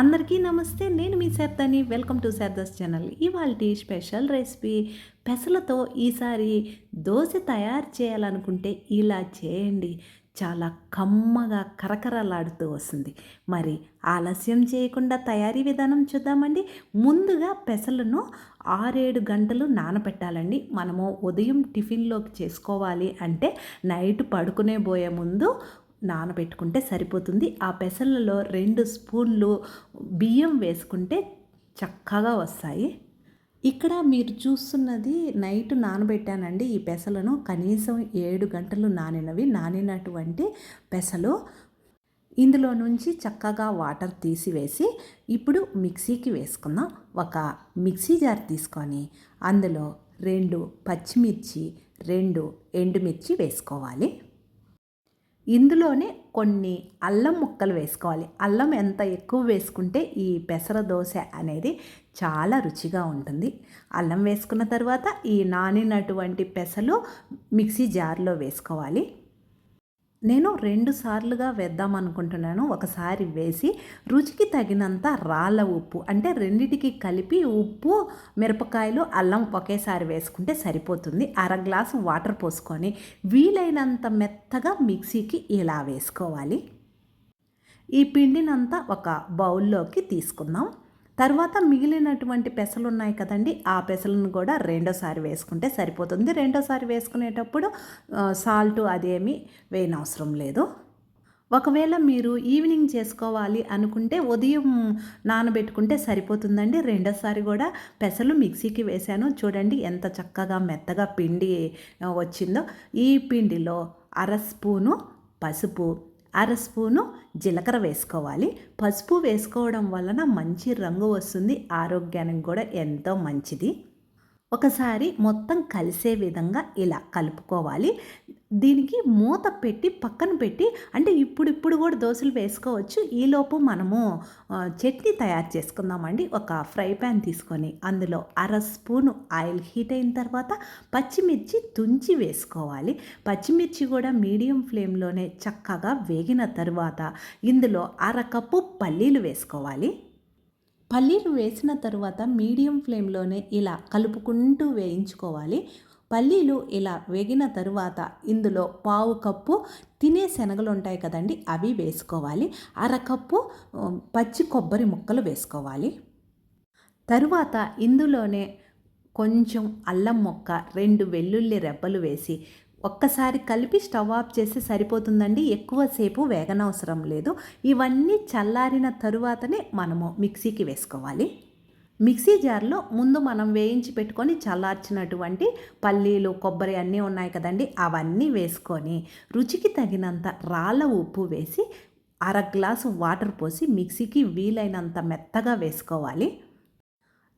అందరికీ నమస్తే నేను మీ శారదాని వెల్కమ్ టు శారదాస్ ఛానల్. ఇవాళ స్పెషల్ రెసిపీ పెసలతో ఈసారి దోశ తయారు చేయాలనుకుంటే ఇలా చేయండి. చాలా కమ్మగా కరకరలాడుతూ వస్తుంది. మరి ఆలస్యం చేయకుండా తయారీ విధానం చూద్దామండి. ముందుగా పెసలను ఆరేడు గంటలు నానబెట్టాలండి మనము ఉదయం టిఫిన్లోకి చేసుకోవాలి అంటే నైట్ పడుకునే పోయే ముందు నానబెట్టుకుంటే సరిపోతుంది. ఆ పెసలలో రెండు స్పూన్లు బియ్యం వేసుకుంటే చక్కగా వస్తాయి. ఇక్కడ మీరు చూస్తున్నది నైట్ నానబెట్టానండి ఈ పెసలను. కనీసం ఏడు గంటలు నానినవి. నానినటువంటి పెసలు ఇందులో నుంచి చక్కగా వాటర్ తీసివేసి ఇప్పుడు మిక్సీకి వేసుకుందాం. ఒక మిక్సీ జార్ తీసుకొని అందులో రెండు పచ్చిమిర్చి రెండు ఎండుమిర్చి వేసుకోవాలి. ఇందులోనే కొన్ని అల్లం ముక్కలు వేసుకోవాలి. అల్లం ఎంత ఎక్కువ వేసుకుంటే ఈ పెసర దోశ అనేది చాలా రుచిగా ఉంటుంది. అల్లం వేసుకున్న తర్వాత ఈ నానినటువంటి పెసలు మిక్సీ జార్లో వేసుకోవాలి. నేను రెండు సార్లుగా వేద్దాం అనుకుంటున్నాను. ఒకసారి వేసి రుచికి తగినంత రాళ్ళ ఉప్పు అంటే రెండిటికి కలిపి ఉప్పు మిరపకాయలు అల్లం ఒకేసారి వేసుకుంటే సరిపోతుంది. అర గ్లాసు వాటర్ పోసుకొని వీలైనంత మెత్తగా మిక్సీకి ఇలా వేసుకోవాలి. ఈ పిండినంతా ఒక బౌల్లోకి తీసుకుందాం. తర్వాత మిగిలినటువంటి పెసలు ఉన్నాయి కదండి ఆ పెసలను కూడా రెండోసారి వేసుకుంటే సరిపోతుంది. రెండోసారి వేసుకునేటప్పుడు సాల్ట్ అదేమి వేయనవసరం లేదు. ఒకవేళ మీరు ఈవినింగ్ చేసుకోవాలి అనుకుంటే ఉదయం నానబెట్టుకుంటే సరిపోతుందండి. రెండోసారి కూడా పెసలు మిక్సీకి వేశాను. చూడండి ఎంత చక్కగా మెత్తగా పిండి వచ్చిందో. ఈ పిండిలో అర స్పూను పసుపు అర స్పూను జీలకర్ర వేసుకోవాలి. పసుపు వేసుకోవడం వలన మంచి రంగు వస్తుంది. ఆరోగ్యానికి కూడా ఎంతో మంచిది. ఒకసారి మొత్తం కలిసే విధంగా ఇలా కలుపుకోవాలి. దీనికి మూత పెట్టి పక్కన పెట్టి అంటే ఇప్పుడు ఇప్పుడు కూడా దోశలు వేసుకోవచ్చు. ఈలోపు మనము చట్నీ తయారు చేసుకుందామండి. ఒక ఫ్రై ప్యాన్ తీసుకొని అందులో అర స్పూను ఆయిల్ హీట్ అయిన తర్వాత పచ్చిమిర్చి తుంచి వేసుకోవాలి. పచ్చిమిర్చి కూడా మీడియం ఫ్లేమ్లోనే చక్కగా వేగిన తర్వాత ఇందులో అర కప్పు పల్లీలు వేసుకోవాలి. పల్లీలు వేసిన తర్వాత మీడియం ఫ్లేమ్లోనే ఇలా కలుపుకుంటూ వేయించుకోవాలి. పల్లీలు ఇలా వేగిన తరువాత ఇందులో పావు కప్పు తినే శనగలు ఉంటాయి కదండి అవి వేసుకోవాలి. అరకప్పు పచ్చి కొబ్బరి ముక్కలు వేసుకోవాలి. తరువాత ఇందులోనే కొంచెం అల్లం మొక్క రెండు వెల్లుల్లి రెబ్బలు వేసి ఒక్కసారి కలిపి స్టవ్ ఆఫ్ చేస్తే సరిపోతుందండి. ఎక్కువసేపు వేగనవసరం లేదు. ఇవన్నీ చల్లారిన తరువాతనే మనము మిక్సీకి వేసుకోవాలి. మిక్సీ జార్లో ముందు మనం వేయించి పెట్టుకొని చల్లార్చినటువంటి పల్లీలు కొబ్బరి అన్నీ ఉన్నాయి కదండి అవన్నీ వేసుకొని రుచికి తగినంత రాళ్ళ ఉప్పు వేసి అర గ్లాసు వాటర్ పోసి మిక్సీకి వీలైనంత మెత్తగా వేసుకోవాలి.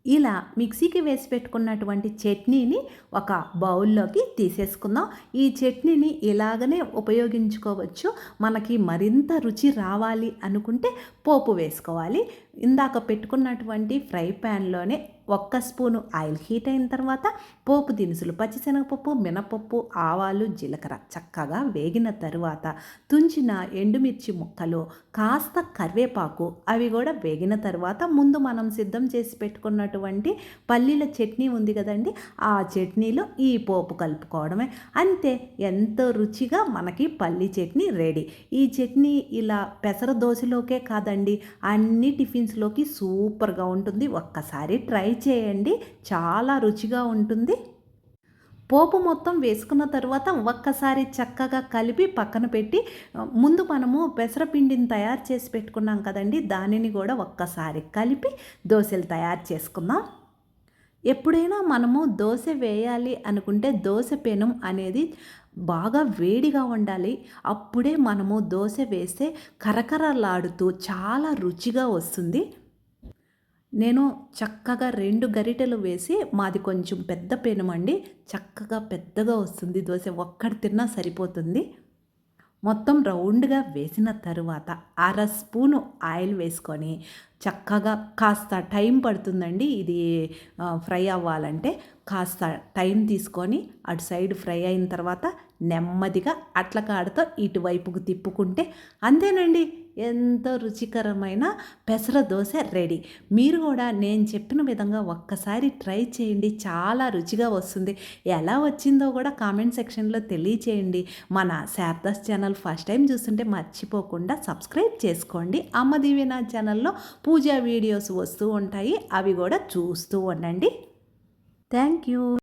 ఇలా మిక్సీకి వేసి పెట్టుకున్నటువంటి చట్నీని ఒక బౌల్లోకి తీసేసుకుందాం. ఈ చట్నీని ఇలాగనే ఉపయోగించుకోవచ్చు. మనకి మరింత రుచి రావాలి అనుకుంటే పోపు వేసుకోవాలి. ఇందాక పెట్టుకున్నటువంటి ఫ్రై ప్యాన్లోనే ఒక్క స్పూను ఆయిల్ హీట్ అయిన తర్వాత పోపు దినుసులు పచ్చిశనగపప్పు మినపప్పు ఆవాలు జీలకర్ర చక్కగా వేగిన తరువాత తుంచిన ఎండుమిర్చి ముక్కలు కాస్త కరివేపాకు అవి కూడా వేగిన తర్వాత ముందు మనం సిద్ధం చేసి పెట్టుకున్నటువంటి పల్లీల చట్నీ ఉంది కదండి ఆ చట్నీలో ఈ పోపు కలుపుకోవడమే. అంతే ఎంతో రుచిగా మనకి పల్లీ చట్నీ రెడీ. ఈ చట్నీ ఇలా పెసర దోశలోకే కాదండి అన్ని టిఫిన్స్లోకి సూపర్గా ఉంటుంది. ఒక్కసారి ట్రై చేయండి. చాలా రుచిగా ఉంటుంది. పోపు మొత్తం వేసుకున్న తర్వాత ఒక్కసారి చక్కగా కలిపి పక్కన పెట్టి ముందు మనము పెసరపిండిని తయారు చేసి పెట్టుకున్నాం కదండి. దానిని కూడా ఒక్కసారి కలిపి దోశలు తయారు చేసుకుందాం. ఎప్పుడైనా మనము దోశ వేయాలి అనుకుంటే దోశ పెనం అనేది బాగా వేడిగా ఉండాలి అప్పుడే మనము దోశ వేస్తే కరకరలాడుతూ చాలా రుచిగా వస్తుంది. నేను చక్కగా రెండు గరిటెలు వేసి మాది కొంచెం పెద్ద పెనుమండి. చక్కగా పెద్దగా వస్తుంది దోశ. ఒక్కటి తిన్నా సరిపోతుంది. మొత్తం రౌండ్గా వేసిన తరువాత అర స్పూను ఆయిల్ వేసుకొని చక్కగా కాస్త టైం పడుతుందండి. ఇది ఫ్రై అవ్వాలంటే కాస్త టైం తీసుకొని అటు సైడ్ ఫ్రై అయిన తర్వాత నెమ్మదిగా అట్ల కాడతో ఇటువైపుకు తిప్పుకుంటే అంతేనండి. ఎంతో రుచికరమైన పెసర దోశ రెడీ. మీరు కూడా నేను చెప్పిన విధంగా ఒక్కసారి ట్రై చేయండి. చాలా రుచిగా వస్తుంది. ఎలా వచ్చిందో కూడా కామెంట్ సెక్షన్లో తెలియచేయండి. మన శారదాస్ ఛానల్ ఫస్ట్ టైం చూస్తుంటే మర్చిపోకుండా సబ్స్క్రైబ్ చేసుకోండి. అమ్మ దీవెన ఛానల్లో పూజా వీడియోస్ వస్తూ ఉంటాయి. అవి కూడా చూస్తూ ఉండండి. Thank you.